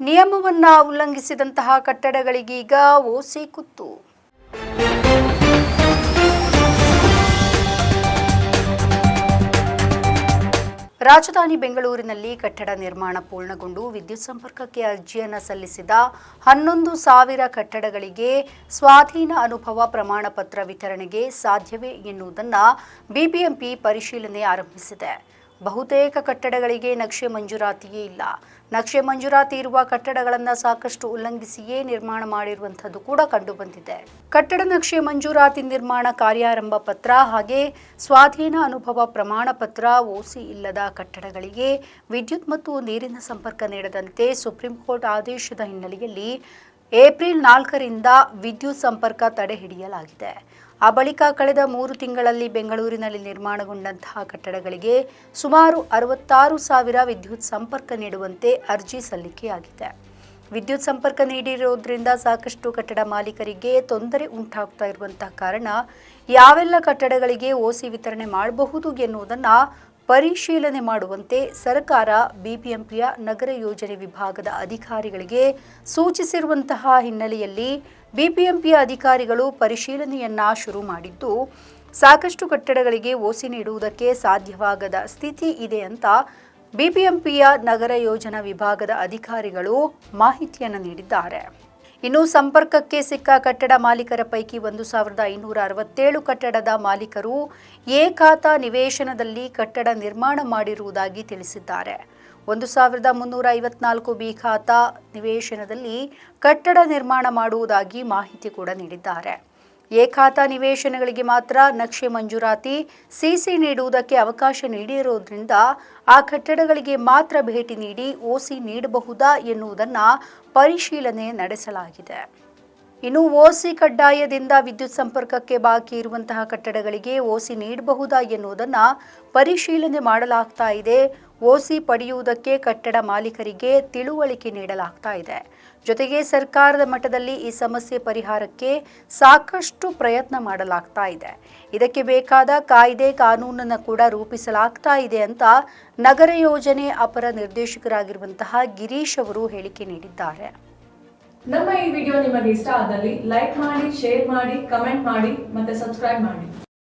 ನಿಯಮವನ್ನ ಉಲ್ಲಂಘಿಸಿದಂತಹ ಕಟ್ಟಡಗಳಿಗೀಗ ಓಸಿ ಕುತ್ತು. ರಾಜಧಾನಿ ಬೆಂಗಳೂರಿನಲ್ಲಿ ಕಟ್ಟಡ ನಿರ್ಮಾಣ ಪೂರ್ಣಗೊಂಡು ವಿದ್ಯುತ್ ಸಂಪರ್ಕಕ್ಕೆ ಅರ್ಜಿಯನ್ನು ಸಲ್ಲಿಸಿದ ಹನ್ನೊಂದು ಸಾವಿರ ಕಟ್ಟಡಗಳಿಗೆ ಸ್ವಾಧೀನ ಅನುಭವ ಪ್ರಮಾಣ ಪತ್ರ ವಿತರಣೆಗೆ ಸಾಧ್ಯವೇ ಎನ್ನುವುದನ್ನು ಬಿಬಿಎಂಪಿ ಪರಿಶೀಲನೆ ಆರಂಭಿಸಿದೆ. ಬಹುತೇಕ ಕಟ್ಟಡಗಳಿಗೆ ನಕ್ಷೆ ಮಂಜೂರಾತಿಯೇ ಇಲ್ಲ. ನಕ್ಷೆ ಮಂಜೂರಾತಿ ಇರುವ ಕಟ್ಟಡಗಳನ್ನು ಸಾಕಷ್ಟು ಉಲ್ಲಂಘಿಸಿಯೇ ನಿರ್ಮಾಣ ಮಾಡಿರುವಂಥದ್ದು ಕೂಡ ಕಂಡುಬಂದಿದೆ. ಕಟ್ಟಡ ನಕ್ಷೆ ಮಂಜೂರಾತಿ ನಿರ್ಮಾಣ ಕಾರ್ಯಾರಂಭ ಪತ್ರ ಹಾಗೆ ಸ್ವಾಧೀನ ಅನುಭವ ಪ್ರಮಾಣ ಪತ್ರ, ಓಸಿ ಇಲ್ಲದ ಕಟ್ಟಡಗಳಿಗೆ ವಿದ್ಯುತ್ ಮತ್ತು ನೀರಿನ ಸಂಪರ್ಕ ನೀಡದಂತೆ ಸುಪ್ರೀಂ ಕೋರ್ಟ್ ಆದೇಶದ ಹಿನ್ನೆಲೆಯಲ್ಲಿ ಏಪ್ರಿಲ್ ನಾಲ್ಕರಿಂದ ವಿದ್ಯುತ್ ಸಂಪರ್ಕ ತಡೆ ಹಿಡಿಯಲಾಗಿದೆ. ಆ ಬಳಿಕ ಕಳೆದ ಮೂರು ತಿಂಗಳಲ್ಲಿ ಬೆಂಗಳೂರಿನಲ್ಲಿ ನಿರ್ಮಾಣಗೊಂಡಂತಹ ಕಟ್ಟಡಗಳಿಗೆ ಸುಮಾರು ಅರವತ್ತಾರು ಸಾವಿರ ವಿದ್ಯುತ್ ಸಂಪರ್ಕ ನೀಡುವಂತೆ ಅರ್ಜಿ ಸಲ್ಲಿಕೆಯಾಗಿದೆ. ವಿದ್ಯುತ್ ಸಂಪರ್ಕ ನೀಡಿರೋದ್ರಿಂದ ಸಾಕಷ್ಟು ಕಟ್ಟಡ ಮಾಲೀಕರಿಗೆ ತೊಂದರೆ ಉಂಟಾಗ್ತಾ ಇರುವಂತಹ ಕಾರಣ, ಯಾವೆಲ್ಲ ಕಟ್ಟಡಗಳಿಗೆ ಓಸಿ ವಿತರಣೆ ಮಾಡಬಹುದು ಎನ್ನುವುದನ್ನು ಪರಿಶೀಲನೆ ಮಾಡುವಂತೆ ಸರ್ಕಾರ ಬಿಬಿಎಂಪಿಯ ನಗರ ಯೋಜನೆ ವಿಭಾಗದ ಅಧಿಕಾರಿಗಳಿಗೆ ಸೂಚಿಸಿರುವಂತಹ ಹಿನ್ನೆಲೆಯಲ್ಲಿ ಬಿಬಿಎಂಪಿಯ ಅಧಿಕಾರಿಗಳು ಪರಿಶೀಲನೆಯನ್ನ ಶುರು ಮಾಡಿದ್ದು, ಸಾಕಷ್ಟು ಕಟ್ಟಡಗಳಿಗೆ ಓಸಿ ನೀಡುವುದಕ್ಕೆ ಸಾಧ್ಯವಾಗದ ಸ್ಥಿತಿ ಇದೆ ಅಂತ ಬಿಬಿಎಂಪಿಯ ನಗರ ಯೋಜನಾ ವಿಭಾಗದ ಅಧಿಕಾರಿಗಳು ಮಾಹಿತಿಯನ್ನು ನೀಡಿದ್ದಾರೆ. ಇನ್ನು ಸಂಪರ್ಕಕ್ಕೆ ಸಿಕ್ಕ ಕಟ್ಟಡ ಮಾಲೀಕರ ಪೈಕಿ ಒಂದು ಸಾವಿರದ ಐನೂರ ಅರವತ್ತೇಳು ಕಟ್ಟಡದ ಮಾಲೀಕರು ಎ ನಿವೇಶನದಲ್ಲಿ ಕಟ್ಟಡ ನಿರ್ಮಾಣ ಮಾಡಿರುವುದಾಗಿ ತಿಳಿಸಿದ್ದಾರೆ. ಒಂದು ಸಾವಿರದ ಮುನ್ನೂರ ಐವತ್ನಾಲ್ಕು ಬಿ ಖಾತಾ ನಿವೇಶನದಲ್ಲಿ ಕಟ್ಟಡ ನಿರ್ಮಾಣ ಮಾಡುವುದಾಗಿ ಮಾಹಿತಿ ಕೂಡ ನೀಡಿದ್ದಾರೆ. ಖಾತಾ ನಿವೇಶನಗಳಿಗೆ ಮಾತ್ರ ನಕ್ಷೆ ಮಂಜೂರಾತಿ, ಸಿಸಿ ನೀಡುವುದಕ್ಕೆ ಅವಕಾಶ ನೀಡಿರುವುದರಿಂದ ಆ ಕಟ್ಟಡಗಳಿಗೆ ಮಾತ್ರ ಭೇಟಿ ನೀಡಿ ಓಸಿ ನೀಡಬಹುದಾ ಎನ್ನುವುದನ್ನು ಪರಿಶೀಲನೆ ನಡೆಸಲಾಗಿದೆ. ಇನ್ನು ಓಸಿ ಕಡ್ಡಾಯದಿಂದ ವಿದ್ಯುತ್ ಸಂಪರ್ಕಕ್ಕೆ ಬಾಕಿ ಇರುವಂತಹ ಕಟ್ಟಡಗಳಿಗೆ ಓಸಿ ನೀಡಬಹುದಾ ಎನ್ನುವುದನ್ನು ಪರಿಶೀಲನೆ ಮಾಡಲಾಗ್ತಾ ಇದೆ. ಓಸಿ ಪಡೆಯುವುದಕ್ಕೆ ಕಟ್ಟಡ ಮಾಲೀಕರಿಗೆ ತಿಳುವಳಿಕೆ ನೀಡಲಾಗ್ತಾ ಇದೆ. ಜೊತೆಗೆ ಸರ್ಕಾರದ ಮಟ್ಟದಲ್ಲಿ ಈ ಸಮಸ್ಯೆ ಪರಿಹಾರಕ್ಕೆ ಸಾಕಷ್ಟು ಪ್ರಯತ್ನ ಮಾಡಲಾಗ್ತಾ ಇದೆ. ಇದಕ್ಕೆ ಬೇಕಾದ ಕಾಯ್ದೆ ಕಾನೂನನ್ನು ಕೂಡ ರೂಪಿಸಲಾಗ್ತಾ ಇದೆ ಅಂತ ನಗರ ಯೋಜನೆ ಅಪರ ನಿರ್ದೇಶಕರಾಗಿರುವಂತಹ ಗಿರೀಶ್ ಅವರು ಹೇಳಿಕೆ ನೀಡಿದ್ದಾರೆ. ನಮ್ಮ ಈ ವಿಡಿಯೋ ನಿಮಗೆ ಇಷ್ಟ ಆದಲ್ಲಿ ಲೈಕ್ ಮಾಡಿ, ಶೇರ್ ಮಾಡಿ, ಕಮೆಂಟ್ ಮಾಡಿ ಮತ್ತೆ ಸಬ್ಸ್ಕ್ರೈಬ್ ಮಾಡಿ.